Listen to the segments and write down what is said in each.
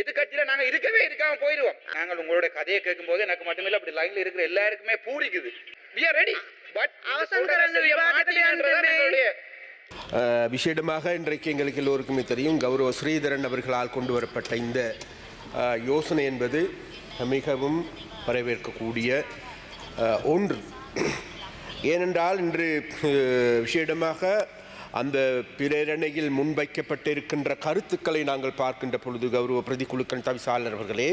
எதிர்கட்சியில நாங்க இருக்கவே இருக்காம போயிடுவோம் நாங்கள் உங்களுடைய கதையை கேட்கும் போது எனக்கு மட்டுமில்ல அப்படி லைன்ல இருக்கிற எல்லாருக்குமே பூரிக்குது. வி ரெடி பட் அவசர விசேடமாக இன்றைக்கு எங்களுக்கு எல்லோருக்கும் தெரியும் கௌரவ ஸ்ரீதரன் அவர்களால் கொண்டு வரப்பட்ட இந்த யோசனை என்பது மிகவும் வரவேற்கக்கூடிய ஒன்று. ஏனென்றால் இன்று விசேடமாக அந்த பிரேரணையில் முன்வைக்கப்பட்டிருக்கின்ற கருத்துக்களை நாங்கள் பார்க்கின்ற பொழுது கௌரவ பிரதிக்குழுக்கள் தவிசாளர் அவர்களே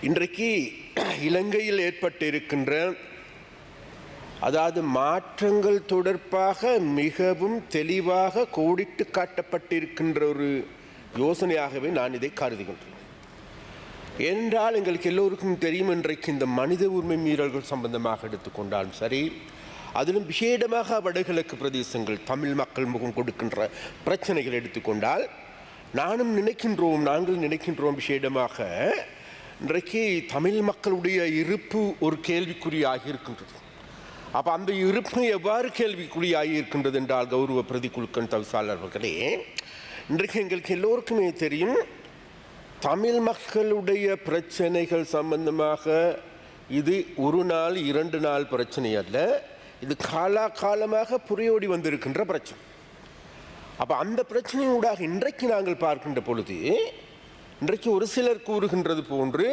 இன்றைக்கு இலங்கையில் ஏற்பட்டிருக்கின்ற அதாவது மாற்றங்கள் தொடர்பாக மிகவும் தெளிவாக கோடிட்டு காட்டப்பட்டிருக்கின்ற ஒரு யோசனையாகவே நான் இதை கருதுகின்றேன். ஏனென்றால் எங்களுக்கு எல்லோருக்கும் தெரியும் இன்றைக்கு இந்த மனித உரிமை மீறல்கள் சம்பந்தமாக எடுத்துக்கொண்டாலும் சரி அதிலும் விசேடமாக வடகிழக்கு பிரதேசங்கள் தமிழ் மக்கள் முகம் கொடுக்கின்ற பிரச்சனைகள் எடுத்துக்கொண்டால் நானும் நினைக்கின்றோம் நாங்கள் நினைக்கின்றோம் விசேடமாக இன்றைக்கு தமிழ் மக்களுடைய இருப்பு ஒரு கேள்விக்குறியாகி இருக்கின்றது அப்போ அந்த இருப்பு எவ்வாறு கேள்விக்குறியாகி இருக்கின்றது என்றால் கௌரவ பிரதிக்குழுக்கன் தவிசாளர் அவர்களே இன்றைக்கு எங்களுக்கு எல்லோருக்குமே தெரியும் தமிழ் மக்களுடைய பிரச்சனைகள் சம்பந்தமாக இது ஒரு நாள் இரண்டு நாள் பிரச்சனை அல்ல. இது காலாகாலமாக புரியோடி வந்திருக்கின்ற பிரச்சனை. அப்போ அந்த பிரச்சனையூடாக இன்றைக்கு நாங்கள் பார்க்கின்ற பொழுது இன்றைக்கு ஒரு சிலர் கூறுகின்றது போன்று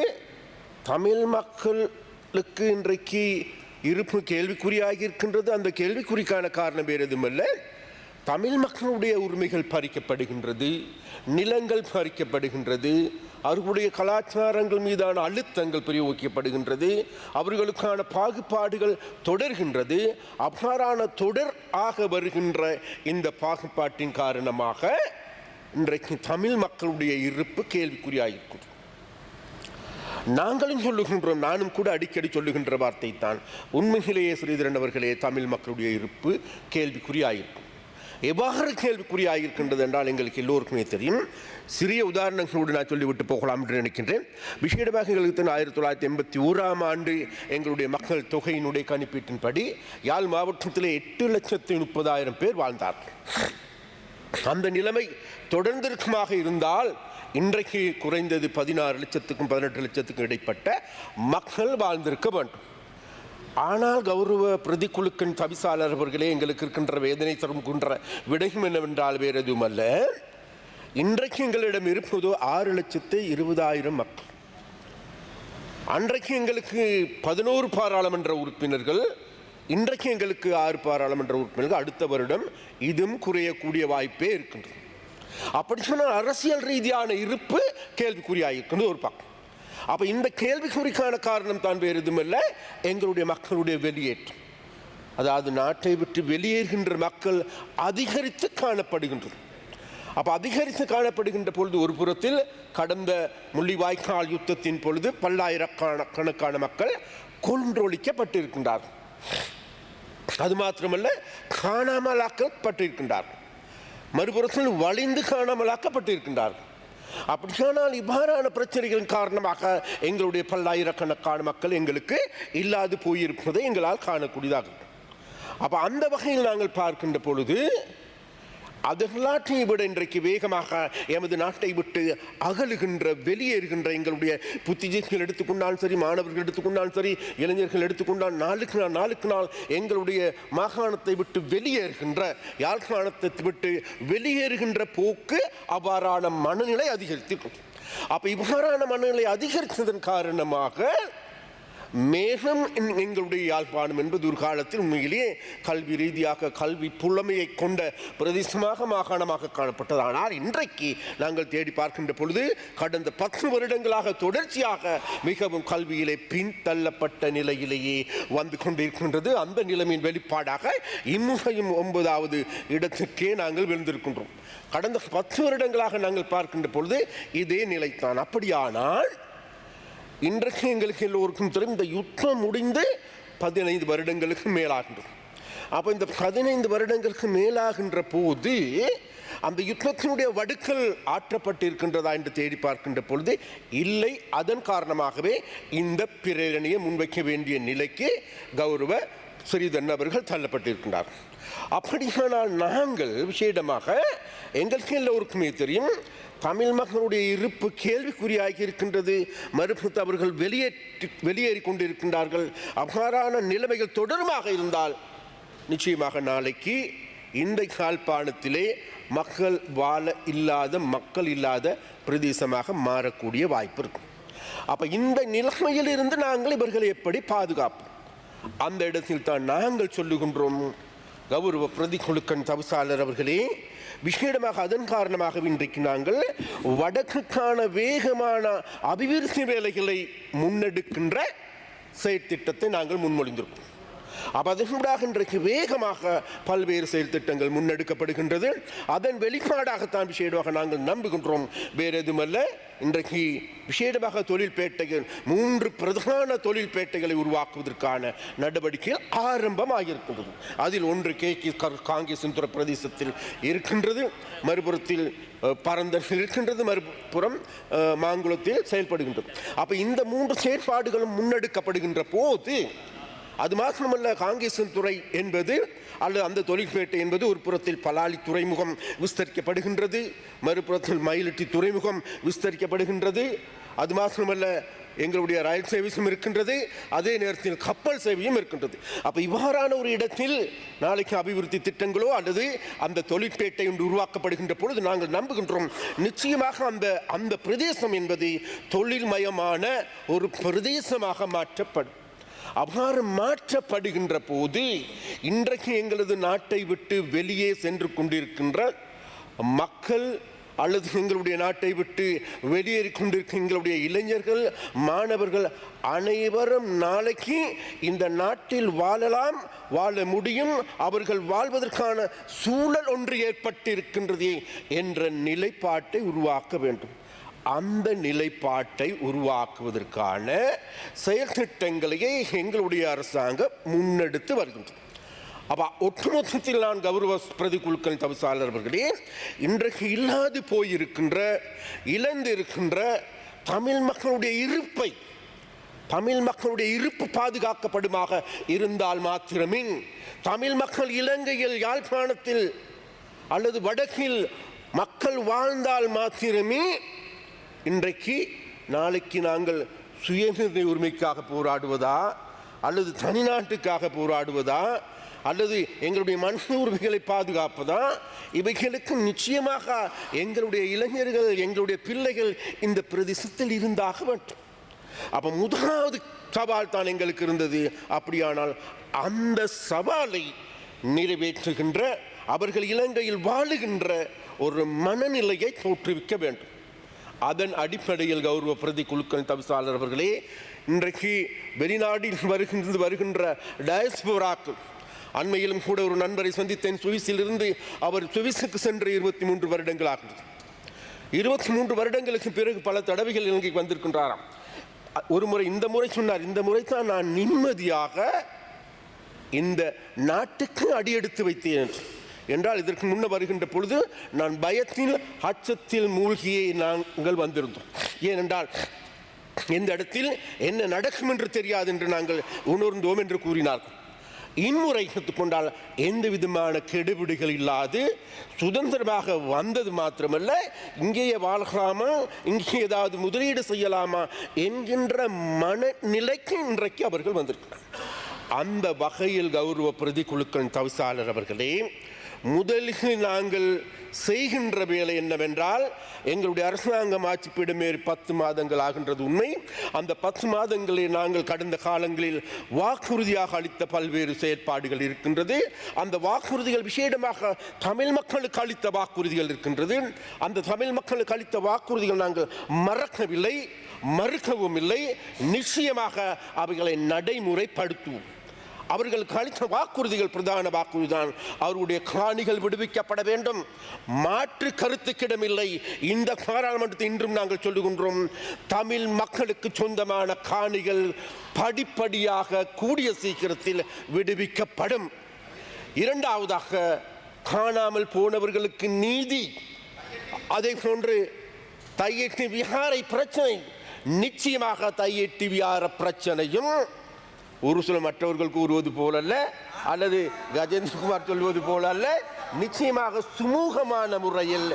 தமிழ் மக்களுக்கு இன்றைக்கு இருப்பு கேள்விக்குறியாகி இருக்கின்றது அந்த கேள்விக்குறிக்கான காரணம் வேறு எதுவுமல்ல. தமிழ் மக்களுடைய உரிமைகள் பறிக்கப்படுகின்றது நிலங்கள் பறிக்கப்படுகின்றது அவர்களுடைய கலாச்சாரங்கள் மீதான அழுத்தங்கள் பிரயோகிக்கப்படுகின்றது அவர்களுக்கான பாகுபாடுகள் தொடர்கின்றது அவ்வாறான தொடர் ஆக வருகின்ற இந்த பாகுபாட்டின் காரணமாக இன்றைக்கு தமிழ் மக்களுடைய இருப்பு கேள்விக்குறியாயிருக்கிறது. நாங்களும் சொல்லுகின்றோம் நானும் கூட அடிக்கடி சொல்லுகின்ற வார்த்தை தான் உண்மையிலேயே ஸ்ரீதரன் அவர்களே தமிழ் மக்களுடைய இருப்பு கேள்விக்குறியாயிருக்கும். எவ்வாறு கேள்விக்குறியாக இருக்கின்றது என்றால் எங்களுக்கு எல்லோருக்குமே தெரியும். சிறிய உதாரணங்களோடு நான் சொல்லிவிட்டு போகலாம் என்று நினைக்கின்றேன். விசேடமாக எங்களுக்கு ஆயிரத்தி தொள்ளாயிரத்தி எண்பத்தி ஓராம் ஆண்டு எங்களுடைய மக்கள் தொகையினுடைய கணிப்பீட்டின்படி யாழ் மாவட்டத்தில் எட்டு லட்சத்தி முப்பதாயிரம் பேர் வாழ்ந்தார்கள் அந்த நிலைமை தொடர்ந்திருக்குமாக இருந்தால் இன்றைக்கு குறைந்தது பதினாறு லட்சத்துக்கும் பதினெட்டு லட்சத்துக்கும் இடைப்பட்ட மக்கள் வாழ்ந்திருக்க வேண்டும். ஆனால் கௌரவ பிரதிக்குழுக்கின் தவிசாளர் அவர்களே எங்களுக்கு இருக்கின்ற வேதனை தரும்கின்ற விடையும் என்னவென்றால் வேறு எதுவும் அல்ல இன்றைக்கு எங்களிடம் இருப்பதோ ஆறு லட்சத்து இருபதாயிரம் மக்கள். அன்றைக்கு எங்களுக்கு பதினோரு பாராளுமன்ற உறுப்பினர்கள் இன்றைக்கு எங்களுக்கு ஆறு பாராளுமன்ற உறுப்பினர்கள் அடுத்த வருடம் இதுவும் குறையக்கூடிய வாய்ப்பே இருக்கின்றது. அப்படி சொன்னால் அரசியல் ரீதியான இருப்பு கேள்விக்குறியாயிருக்கின்றது ஒரு பக்கம். அப்போ இந்த கேள்விக்குறிக்கான காரணம் தான் வேறு எதுவுமில்லை. எங்களுடைய மக்களுடைய வெளியேற்றம். அதாவது நாட்டை விட்டு வெளியேறுகின்ற மக்கள் அதிகரித்து காணப்படுகின்றது அப்போ அதிகரித்து காணப்படுகின்ற பொழுது ஒரு புறத்தில் கடந்த முள்ளிவாய்க்கால் யுத்தத்தின் பொழுது பல்லாயிரக்கான கணக்கான மக்கள் கொன்றொழிக்கப்பட்டிருக்கின்றார்கள். அது மாத்திரமல்ல காணாமலாக்கப்பட்டிருக்கின்றார்கள். மறுபுறத்தில் வலிந்து காணாமலாக்கப்பட்டிருக்கின்றார்கள். அப்படியானால் இவ்வாறான பிரச்சனைகளின் காரணமாக எங்களுடைய பல்லாயிரக்கணக்கான மக்கள் எங்களுக்கு இல்லாது போயிருப்பதை எங்களால் காணக்கூடியதாக அப்போ அந்த வகையில் நாங்கள் பார்க்கின்ற பொழுது அதர்களாற்றை விட இன்றைக்கு வேகமாக எமது நாட்டை விட்டு அகலுகின்ற வெளியேறுகின்ற எங்களுடைய புத்திஜீவிகள் எடுத்துக்கொண்டாலும் சரி மாணவர்கள் எடுத்துக்கொண்டாலும் சரி இளைஞர்கள் எடுத்துக்கொண்டால் நாளுக்கு நாள் நாளுக்கு நாள் எங்களுடைய மாகாணத்தை விட்டு வெளியேறுகின்ற யாழ்ப்பாணத்தை விட்டு வெளியேறுகின்ற போக்கு அவ்வாறான மனநிலை அதிகரித்து அப்போ இவ்வாறான மனநிலை அதிகரித்ததன் காரணமாக மேலும் எங்களுடைய யாழ்ப்பாணம் என்பது ஒரு காலத்தில் உண்மையிலேயே கல்வி ரீதியாக கல்வி புலமையை கொண்ட பிரதேசமாக மாகாணமாக காணப்பட்டது. ஆனால் இன்றைக்கு நாங்கள் தேடி பார்க்கின்ற பொழுது கடந்த பத்து வருடங்களாக தொடர்ச்சியாக மிகவும் கல்வியிலே பின்தள்ளப்பட்ட நிலையிலேயே வந்து கொண்டிருக்கின்றது. அந்த நிலைமையின் வெளிப்பாடாக இம்முகையும் ஒன்பதாவது இடத்திற்கே நாங்கள் விழுந்திருக்கின்றோம். கடந்த பத்து வருடங்களாக நாங்கள் பார்க்கின்ற பொழுது இதே நிலைத்தான் அப்படியானால் இன்றைக்கு எங்களுக்கு எல்லோருக்கும் தெரியும் இந்த யுத்தம் முடிந்து பதினைந்து வருடங்களுக்கு மேலாகின்றது. அப்போ இந்த பதினைந்து வருடங்களுக்கு மேலாகின்ற போது அந்த யுத்தத்தினுடைய வடுக்கள் ஆற்றப்பட்டிருக்கின்றதா என்று தேடி பார்க்கின்ற பொழுது இல்லை அதன் காரணமாகவே இந்த பிரேரணையை முன்வைக்க வேண்டிய நிலைக்கு கௌரவ ஸ்ரீதன் அவர்கள் தள்ளப்பட்டிருக்கின்றார் அப்படியானால் நாங்கள் விசேடமாக எங்களுக்கு எல்லோருக்குமே தெரியும் தமிழ் மக்களுடைய இருப்பு கேள்விக்குறியாகி இருக்கின்றது. மறுப்பு அவர்கள் வெளியேற்றி வெளியேறி கொண்டிருக்கின்றார்கள் அவ்வாறான நிலைமைகள் தொடருமாக இருந்தால் நிச்சயமாக நாளைக்கு இந்த கால்பாணத்திலே மக்கள் வாழ இல்லாத மக்கள் இல்லாத பிரதேசமாக மாறக்கூடிய வாய்ப்பு இருக்கும். அப்போ இந்த நிலைமையிலிருந்து நாங்கள் இவர்களை எப்படி பாதுகாப்போம்? அந்த இடத்தில் தான் நாங்கள் சொல்லுகின்றோம். கௌரவ பிரதி குழுக்கன் தவிசாளர் அவர்களே விசேடமாக அதன் காரணமாக இன்றைக்கு நாங்கள் வடக்குக்கான வேகமான அபிவிருத்தி வேலைகளை முன்னெடுக்கின்ற செயற்திட்டத்தை நாங்கள் முன்மொழிந்திருக்கோம் அப்போ அதனூடாக இன்றைக்கு வேகமாக பல்வேறு செயல் திட்டங்கள் முன்னெடுக்கப்படுகின்றது. அதன் வெளிப்பாடாகத்தான் விஷேடமாக நாங்கள் நம்புகின்றோம். வேறு எதுவுமல்ல இன்றைக்கு விசேடமாக தொழில்பேட்டைகள் மூன்று பிரதான தொழில்பேட்டைகளை உருவாக்குவதற்கான நடவடிக்கைகள் ஆரம்பமாகியிருக்கின்றது அதில் ஒன்று கே கி காங்கிரஸ் பிரதேசத்தில் இருக்கின்றது. மறுபுறத்தில் பரந்தர்கள் இருக்கின்றது. மறுபுறம் மாங்குளத்தில் செயல்படுகின்றது. அப்போ இந்த மூன்று செயற்பாடுகளும் முன்னெடுக்கப்படுகின்ற போது அது மாத்திரமல்ல காங்கேசன் துறை என்பது அல்லது அந்த தொழிற்பேட்டை என்பது ஒரு புறத்தில் பலாலி துறைமுகம் விஸ்தரிக்கப்படுகின்றது மறுபுறத்தில் மயிலிட்டி துறைமுகம் விஸ்தரிக்கப்படுகின்றது. அது மாத்திரமல்ல எங்களுடைய ரயில் சர்வீஸும் இருக்கின்றது அதே நேரத்தில் கப்பல் சேவையும் இருக்கின்றது. அப்போ இவ்வாறான ஒரு இடத்தில் நாளைக்கு அபிவிருத்தி திட்டங்களோ அல்லது அந்த தொழிற்பேட்டை ஒன்று உருவாக்கப்படுகின்ற பொழுது நாங்கள் நம்புகின்றோம் நிச்சயமாக அந்த அந்த பிரதேசம் என்பது தொழில்மயமான ஒரு பிரதேசமாக மாற்றப்படும். அவ்வாறு மாற்றப்படுகின்ற போது இன்றைக்கு எங்களது நாட்டை விட்டு வெளியே சென்று கொண்டிருக்கின்ற மக்கள் அல்லது எங்களுடைய நாட்டை விட்டு வெளியேறி கொண்டிருக்கிற எங்களுடைய இளைஞர்கள் மாணவர்கள் அனைவரும் நாளைக்கு இந்த நாட்டில் வாழலாம் வாழ முடியும். அவர்கள் வாழ்வதற்கான சூழல் ஒன்று ஏற்பட்டிருக்கின்றது என்ற நிலைப்பாட்டை உருவாக்க வேண்டும். அந்த நிலைப்பாட்டை உருவாக்குவதற்கான செயல்திட்டங்களையே எங்களுடைய அரசாங்கம் முன்னெடுத்து வருகின்றது. அப்போ ஒட்டுமொத்தத்தில் நான் கௌரவ பிரதிகுழுக்கள் தவிசாளர் அவர்களே இன்றைக்கு இல்லாது போயிருக்கின்ற இழந்து இருக்கின்ற தமிழ் மக்களுடைய இருப்பை தமிழ் மக்களுடைய இருப்பு பாதுகாக்கப்படுமாக இருந்தால் மாத்திரமே தமிழ் மக்கள் இலங்கையில் யாழ்ப்பாணத்தில் அல்லது வடக்கில் மக்கள் வாழ்ந்தால் மாத்திரமே இன்றைக்கு நாளைக்கு நாங்கள் சுயநிர்ணய உரிமைக்காக போராடுவதா? அல்லது தனிநாட்டுக்காக போராடுவதா? அல்லது எங்களுடைய மனித உரிமைகளை பாதுகாப்பதா? இவைகளுக்கும் நிச்சயமாக எங்களுடைய இளைஞர்கள் எங்களுடைய பிள்ளைகள் இந்த பிரதேசத்தில் இருந்தாக வேண்டும். அப்போ முதலாவது சவால் தான் எங்களுக்கு இருந்தது. அப்படியானால் அந்த சவாலை நிறைவேற்றுகின்ற அவர்கள் இலங்கையில் வாழுகின்ற ஒரு மனநிலையை தோற்றுவிக்க வேண்டும். அதன் அடிப்படையில் கௌரவ பிரதி குழுக்கள் தவிசாளர் அவர்களே இன்றைக்கு வெளிநாட்டில் வருகின்ற வருகின்ற டயஸ்போராக்கள் அண்மையிலும் கூட ஒரு நண்பரை சந்தித்தேன். சுவிஸிலிருந்து அவர் சுவிஸுக்கு சென்று இருபத்தி மூன்று வருடங்கள் ஆகிறது இருபத்தி மூன்று வருடங்களுக்கு பிறகு பல தடவைகள் இலங்கைக்கு வந்திருக்கின்றாராம். ஒரு முறை இந்த முறை சொன்னார். இந்த முறை தான் நான் நிம்மதியாக இந்த நாட்டுக்கு அடியெடுத்து வைத்தேன். என்று. என்றால் இதற்கு முன்ன வருகின்ற பொழுது நான் பயத்தில் அச்சத்தில் மூழ்கியே நாங்கள் வந்திருந்தோம். ஏனென்றால் எந்த இடத்தில் என்ன நடக்கும் என்று தெரியாது என்று நாங்கள் உணர்ந்தோம் என்று கூறினார்கள். இன்முறை எடுத்துக்கொண்டால் எந்த விதமான கெடுபிடிகள் இல்லாது சுதந்திரமாக வந்தது மாத்திரமல்ல இங்கேயே வாழலாமா இங்கே ஏதாவது முதலீடு செய்யலாமா என்கின்ற மனநிலைக்கு இன்றைக்கு அவர்கள் வந்திருக்கிறார் அந்த வகையில் கௌரவ பிரதி குழுக்கள் தவிசாளர் அவர்களே முதலில் நாங்கள் செய்கின்ற வேலை என்னவென்றால் எங்களுடைய அரசாங்கம் ஆட்சி பீடமேறி பத்து மாதங்கள் ஆகின்றது உண்மை. அந்த பத்து மாதங்களில் நாங்கள் கடந்த காலங்களில் வாக்குறுதியாக அளித்த பல்வேறு செயற்பாடுகள் இருக்கின்றது. அந்த வாக்குறுதிகள் விசேடமாக தமிழ் மக்களுக்கு அளித்த வாக்குறுதிகள் இருக்கின்றது. அந்த தமிழ் மக்களுக்கு அளித்த வாக்குறுதிகள் நாங்கள் மறக்கவில்லை மறுக்கவும் இல்லை. நிச்சயமாக அவைகளை நடைமுறைப்படுத்துவோம். அவர்களுக்கு அளித்த வாக்குறுதிகள் பிரதான வாக்குறுதிதான். அவருடைய காணிகள் விடுவிக்கப்பட வேண்டும். மாற்று கருத்துக்கிடமில்லை இந்த பாராளுமன்றத்தை இன்றும் நாங்கள் சொல்லுகின்றோம். தமிழ் மக்களுக்கு சொந்தமான காணிகள் படிப்படியாக கூடிய சீக்கிரத்தில் விடுவிக்கப்படும். இரண்டாவதாக காணாமல் போனவர்களுக்கு நீதி. அதே போன்று தையெட்டி விஹாரை பிரச்சனை. நிச்சயமாக தையெட்டி விஹார பிரச்சனையும் ஒரு சில மற்றவர்கள் கூறுவது போலல்ல அல்லது கஜேந்திரகுமார் சொல்வது போல அல்ல நிச்சயமாக சுமூகமான முறையில்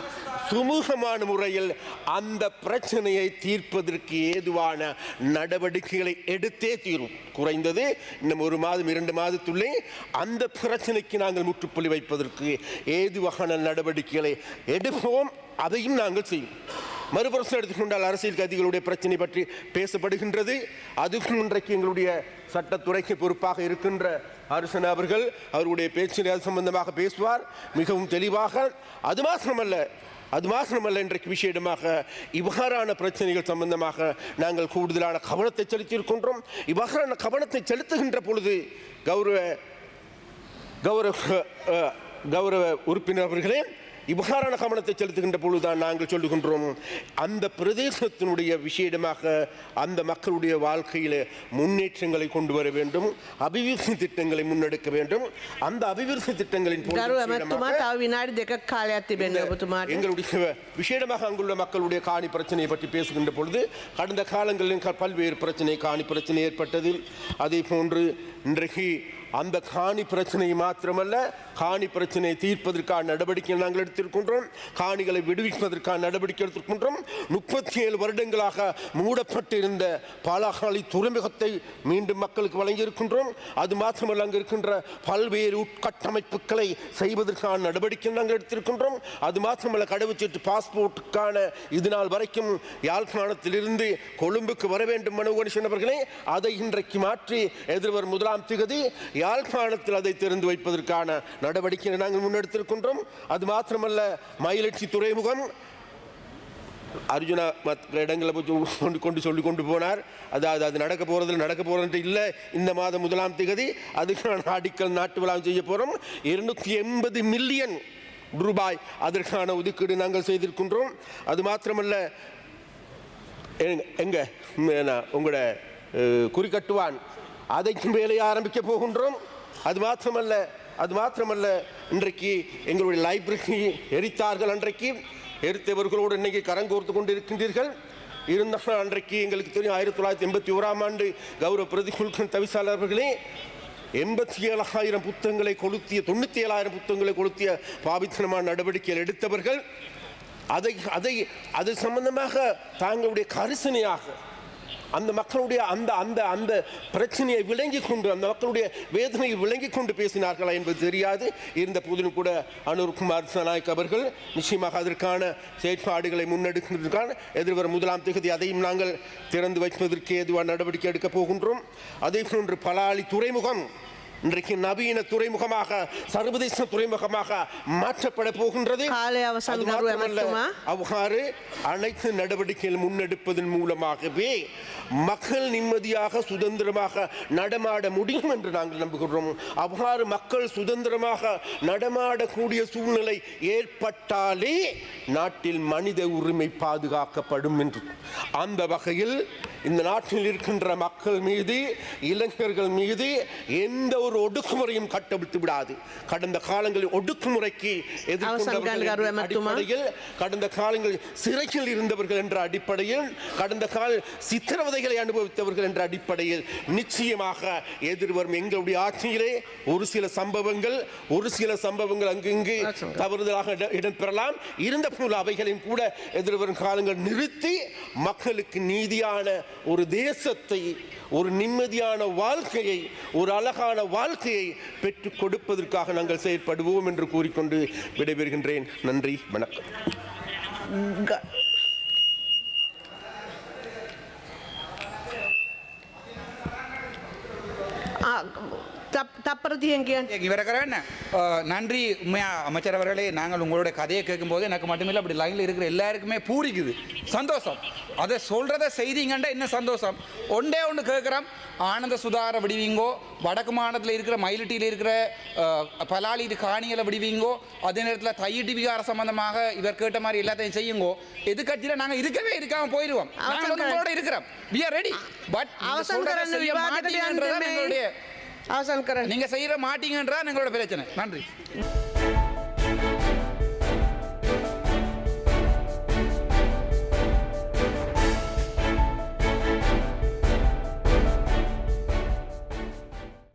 சுமூகமான முறையில் அந்த பிரச்சனையை தீர்ப்பதற்கு ஏதுவான நடவடிக்கைகளை எடுத்தே தீரும். குறைந்தது இன்னும் ஒரு மாதம் இரண்டு மாதத்துள்ளே அந்த பிரச்சனைக்கு நாங்கள் முற்றுப்புள்ளி வைப்பதற்கு ஏதுவான நடவடிக்கைகளை எடுப்போம் அதையும் நாங்கள் செய்வோம். மறுபுறம் எடுத்துக்கொண்டால் அரசியல் கைதிகளுடைய பிரச்சனை பற்றி பேசப்படுகின்றது. அதுக்கும் இன்றைக்கு எங்களுடைய சட்டத்துறைக்கு பொறுப்பாக இருக்கின்ற அரசன் அவர்கள் அவருடைய பேச்சில் அது சம்பந்தமாக பேசுவார். மிகவும் தெளிவாக அது மாத்திரமல்ல அது மாத்திரமல்ல இன்றைக்கு விஷயமாக இவ்வாறான பிரச்சனைகள் சம்பந்தமாக நாங்கள் கூடுதலான கவனத்தை செலுத்தியிருக்கின்றோம். இவ்வாறான கவனத்தை செலுத்துகின்ற பொழுது கௌரவ கௌரவ கௌரவ உறுப்பினர் இவ்ஹாரான கவனத்தை செலுத்துகின்ற பொழுதுதான் நாங்கள் சொல்லுகின்றோம் அந்த பிரதேசத்தினுடைய விஷயமாக அந்த மக்களுடைய வாழ்க்கையில் முன்னேற்றங்களை கொண்டு வர வேண்டும் அபிவிருத்தி திட்டங்களை முன்னெடுக்க வேண்டும். அந்த அபிவிருத்தி திட்டங்களின் எங்களுடைய விஷயமாக அங்குள்ள மக்களுடைய காணி பிரச்சனையை பற்றி பேசுகின்ற பொழுது கடந்த காலங்களில் பல்வேறு பிரச்சனை காணி பிரச்சனை ஏற்பட்டது. அதே போன்று இன்றைக்கு அந்த காணி பிரச்சனையை மாத்திரமல்ல காணி பிரச்சனையை தீர்ப்பதற்கான நடவடிக்கை நாங்கள் எடுத்திருக்கின்றோம். காணிகளை விடுவிப்பதற்கான நடவடிக்கை எடுத்திருக்கின்றோம். முப்பத்தி ஏழு வருடங்களாக மூடப்பட்டிருந்த பாலாகாலி துறைமுகத்தை மீண்டும் மக்களுக்கு வழங்கியிருக்கின்றோம். அது மாத்திரமல்ல அங்கு இருக்கின்ற பல்வேறு உட்கட்டமைப்புகளை செய்வதற்கான நடவடிக்கை நாங்கள் எடுத்திருக்கின்றோம். அது மாத்திரமல்ல கடவுச்சீட்டு பாஸ்போர்ட்டுக்கான இது நாள் வரைக்கும் யாழ்ப்பாணத்திலிருந்து கொழும்புக்கு வர வேண்டும் மனு அவர்களே. அதை இன்றைக்கு மாற்றி எதிர்வரும் முதலாம் திகதி யாழ்ப்பாணத்தில் அதை திறந்து வைப்பதற்கான நடவடிக்கையை நாங்கள் முன்னெடுத்திருக்கின்றோம். அது மாத்திரமல்ல மயிலட்சி துறைமுகம். அர்ஜுனா மற்ற இடங்களை போய் கொண்டு கொண்டு சொல்லி கொண்டு போனார். அதாவது அது நடக்க போகிறதில் நடக்க போகிறது இல்லை இந்த மாதம் முதலாம் திகதி அதுக்கான அடிக்கல் நாட்டு விழா செய்ய போகிறோம் இருநூற்றி எண்பது மில்லியன் ரூபாய் அதற்கான ஒதுக்கீடு நாங்கள் செய்திருக்கின்றோம். அது மாத்திரமல்ல எங்க- உங்களோட குறிக்கட்டுவான் அதைக்கும் வேலையை ஆரம்பிக்க போகின்றோம். அது மாத்திரமல்ல அது மாத்திரமல்ல இன்றைக்கு எங்களுடைய லைப்ரரி எரித்தார்கள் அன்றைக்கு. எரித்தவர்களோடு இன்னைக்கு கரங்கோர்த்து கொண்டு இருக்கின்றீர்கள் இருந்தாலும் அன்றைக்கு எங்களுக்கு தெரியும் ஆயிரத்தி தொள்ளாயிரத்தி எண்பத்தி ஓராம் ஆண்டு கௌரவ பிரதிகுல்கன் தவிசாளர்களே எண்பத்தி ஏழாயிரம் புத்தகங்களை கொளுத்திய தொண்ணூற்றி ஏழாயிரம் புத்தகங்களை கொளுத்திய பாவித்தனமான நடவடிக்கைகள் எடுத்தவர்கள். அதை அதை அது சம்பந்தமாக தாங்களுடைய கரிசனையாக அந்த மக்களுடைய அந்த அந்த அந்த பிரச்சனையை விளங்கி கொண்டு அந்த மக்களுடைய வேதனையை விளங்கி கொண்டு பேசினார்களா என்பது தெரியாது. இருந்த போதிலும் கூட அனுர்குமார் சனாய்க் அவர்கள் நிச்சயமாக அதற்கான செயற்பாடுகளை முன்னெடுக்கிறதுக்கான எதிர்வரும் முதலாம் தொகுதி அதையும் நாங்கள் திறந்து வைப்பதற்கு ஏதுவாக நடவடிக்கை எடுக்கப் போகின்றோம். அதே போன்று பலாளி துறைமுகம் இன்றைக்கு நவீன துறைமுகமாக சர்வதேச துறைமுகமாக மாற்றப்பட போகின்றது. அவ்வாறு அனைத்து நடவடிக்கைகள் முன்னெடுப்பதன் மூலமாகவே மக்கள் நிம்மதியாக சுதந்திரமாக நடமாட முடியும் என்று நாங்கள் நம்புகிறோம் அவ்வாறு மக்கள் சுதந்திரமாக நடமாடக்கூடிய சூழ்நிலை ஏற்பட்டாலே நாட்டில் மனித உரிமை பாதுகாக்கப்படும் என்று. அந்த வகையில் இந்த நாட்டில் இருக்கின்ற மக்கள் மீது இளைஞர்கள் மீது எந்த ஒரு ஒடுக்குமுறையும் கட்டவிழ்த்து விடாது. கடந்த காலங்களில் ஒடுக்குமுறைக்கு. அடிப்படையில் கடந்த காலங்களில் சிறையில் இருந்தவர்கள் என்ற அடிப்படையில் கடந்த கால சித்திரவதைகளை அனுபவித்தவர்கள் என்ற அடிப்படையில் நிச்சயமாக எதிர்வரும் எங்களுடைய ஆட்சியிலே ஒரு சில சம்பவங்கள் ஒரு சில சம்பவங்கள் அங்கிங்கு தவறுதலாக இட- இடம்பெறலாம். இருந்த போல அவைகளையும் கூட எதிர்வரும் காலங்கள் நிறுத்தி மக்களுக்கு நீதியான ஒரு தேசத்தை ஒரு நிம்மதியான வாழ்க்கையை ஒரு அழகான வாழ்க்கையை பெற்றுக் கொடுப்பதற்காக நாங்கள் செயற்படுவோம் என்று கூறிக்கொண்டு விடைபெறுகின்றேன். நன்றி வணக்கம். ஆகும் தப்புறது எங்கேயான் இவரை கரவன் நன்றி உண்மையா அமைச்சர் அவர்களே நாங்கள் உங்களுடைய கதையை கேட்கும்போது எனக்கு மட்டுமில்லை அப்படி லைனில் இருக்கிற எல்லாருக்குமே பூரிக்குது. சந்தோஷம். அதை சொல்கிறத செய்திங்கண்டா என்ன சந்தோஷம்? ஒன்றே ஒன்று கேட்குறோம். ஆனந்த சுதார விடுவீங்கோ வடக்கு மாநிலத்தில் இருக்கிற மயிலட்டியில் இருக்கிற பலாளி காணிகளை விடுவீங்கோ அதே நேரத்தில் தையிட்டு விகார சம்பந்தமாக இவர் கேட்ட மாதிரி எல்லாத்தையும் செய்யுங்கோ எதிர்கட்சியில் நாங்கள் இருக்கவே இருக்காம போயிடுவோம் நாங்கள் உங்களோட இருக்கிறோம். வி ஆர் ரெடி பட் அவசரம் ஆசான் கரன். நீங்கள் செய்கிற மாட்டீங்கன்றா எங்களோட பிரச்சனை. நன்றி.